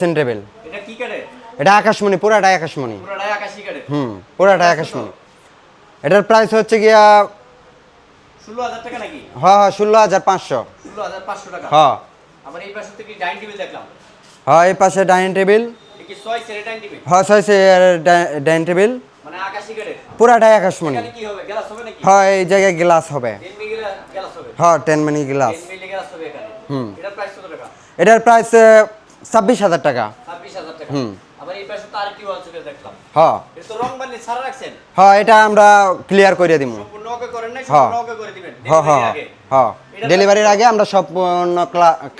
সেন্টেবেল এটা কি কাটে এটা আকাশমণি পুরাটাই আকাশমণি। পুরোটাই আকাশি কাটে হুম পুরাটাই আকাশমণি। এটার প্রাইস হচ্ছে গিয়া ষোলো হাজার টাকা নাকি? হ্যাঁ হ্যাঁ ষোলো হাজার পাঁচশো। ষোলো হাজার পাঁচশো টাকা? হ্যাঁ আবার এই পাশে থেকে ডাইনিং টেবিল দেখলাম? হ্যাঁ এই পাশে ডাইনিং টেবিল এ ছয় সেরে ডাইনিং টেবিল হ্যাঁ পুরাটাই আকাশমণি। হ্যাঁ এই জায়গায় গ্লাস হবে। হ্যাঁ টেন মিনি গ্লাস হুম। এটার প্রাইস ছাব্বিশ হাজার টাকা। হুম। আবার এই পাশে তো কি ওয়াল দেখলাম। হ্যাঁ। এটা রং বানি ছাড়া রাখছেন? হ্যাঁ এটা আমরা ক্লিয়ার করে দিব হ্যাঁ। করে দিবেন। হ্যাঁ আগে। ডেলিভারির আমরা সম্পূর্ণ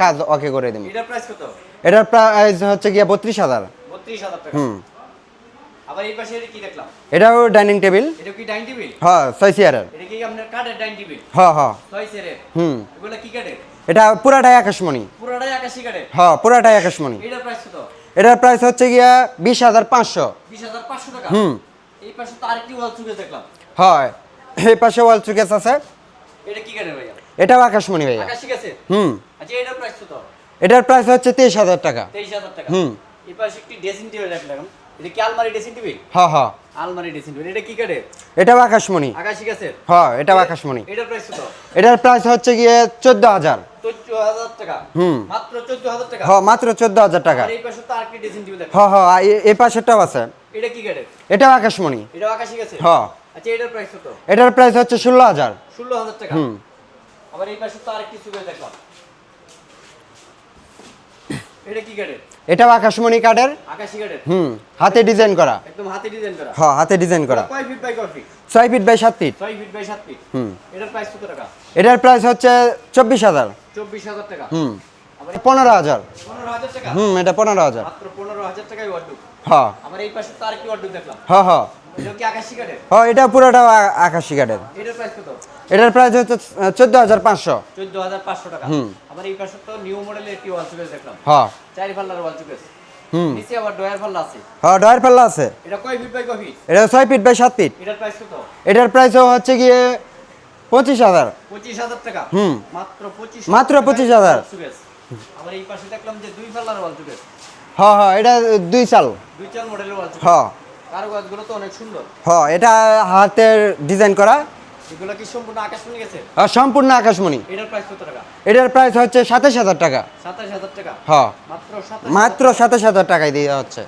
কাজ ওকে করে দিব এটার প্রাইস হচ্ছে গিয়ে বত্রিশ হাজার। হুম। আবার এই পাশে এটা কি দেখলাম? এটাও ডাইনিং টেবিল এটা কি ডাইনিং টেবিল হ্যাঁ ছয় চেয়ারের এটা কি আপনার কাঠের ডাইনিং টেবিল হ্যাঁ হ্যাঁ। ছয় সেরের হুম। এগুলো কি কাঠের এটা পুরাটাই আকাশমণি। পুরোটাই আকাশি কাঠের? হ্যাঁ পুরাটাই আকাশমণি। এটার প্রাইস কত? এটার প্রাইস হচ্ছে গিয়া বিশ হাজার পাঁচশো। বিশ হাজার পাঁচশো টাকা? হুম। এই পাশে তো আরেকটি ওয়াল চুকে দেখলাম। হয়। এই পাশে ওয়াল চুকেস আছে। এটা কি কাঠের ভাইয়া? এটাও আকাশমণি ভাইয়া। আকাশি গেছে হুম। আচ্ছা এটার প্রাইস কত? এটার প্রাইস হচ্ছে তেইশ হাজার টাকা। তেইশ হাজার টাকা? হুম। এই পাশে একটি ড্রেসিং টেবিল রাখলাম। এটা কি আলমারি ড্রেসিং টেবিল হ্যাঁ হ্যাঁ। আলমারি ড্রেসিং টেবিল এটা কি কাঠের? এটাও আকাশমণি। আকাশি গেছে হ্যাঁ এটাও আকাশমণি। এটার প্রাইস কত? এটার প্রাইস হচ্ছে গিয়ে চোদ্দ হাজার। হুম। মাত্র চোদ্দ হাজার টাকা। হ্যাঁ হ্যাঁ হ্যাঁ এই পাশেরটাও আছে। এটা কি এটাও আকাশমণি। এটা আকাশি গেছে হ্যাঁ। আচ্ছা এটার প্রাইস কত? এটার প্রাইস হচ্ছে ষোলো হাজার। ষোলো হাজার টাকা। হুম। আবার এই পাশে তো আরেকটি সুবিধা দেখলাম। এটা কি কাঠের এটাও আকাশমণি আকাশি কাঠের হুম হাতে ডিজাইন করা। একদম হাতে ডিজাইন করা। হ্যাঁ হাতে ডিজাইন করা। কয় ফিট বাই কয় ফিট ফিট বাই ফিট ছয় ফিট বাই সাত ফিট হুম। এটার প্রাইস কত টাকা? এটার প্রাইস হচ্ছে চব্বিশ হাজার। চব্বিশ হাজার টাকা। হুম। পনেরো হাজার। হুম এটা পনেরো হাজার। হ্যাঁ। হ্যাঁ হ্যাঁ। এটা হ্যাঁ পুরোটা আকাশি কাঠের। এটার প্রাইস প্রাইস হচ্ছে চোদ্দ হাজার পাঁচশো। চোদ্দ হাজার পাঁচশো টাকা। হুম। আবার এই পাশে তো নিউ মডেলের একটি ওয়াল চুকেস দেখলাম। হ্যাঁ। চার পাল্লার ওয়াল চুকেস হুম। নিচে আবার ডয়ার পাল্লা আছে। হ্যাঁ ডয়ের পাল্লা আছে। এটা কয় ফিট বাই কয় ফিট এটা ছয় ফিট বাই সাত ফিট এটার প্রাইস কত? এটার প্রাইসও হচ্ছে গিয়ে পঁচিশ হাজার। পঁচিশ হাজার টাকা? হুম। মাত্র পঁচিশ মাত্র 25,000 চুকেস আবার এই পাশে দেখলাম যে দুই পাল্লার ওয়াল চুকেস হ্যাঁ হ্যাঁ এটা দুই চাল। দুই মডেলের ওয়াল হ্যাঁ কারুকাজগুলো তো অনেক সুন্দর। হ্যাঁ এটা হাতের ডিজাইন করা। এগুলো কি সম্পূর্ণ আকাশ শুনে গেছে সম্পূর্ণ আকাশমণি। এটার প্রাইস কত টাকা? এটার প্রাইস হচ্ছে সাতাশ হাজার টাকা। সাতাশ হাজার টাকা? হ্যাঁ মাত্র মাত্র সাতাশ হাজার টাকায় দেওয়া হচ্ছে।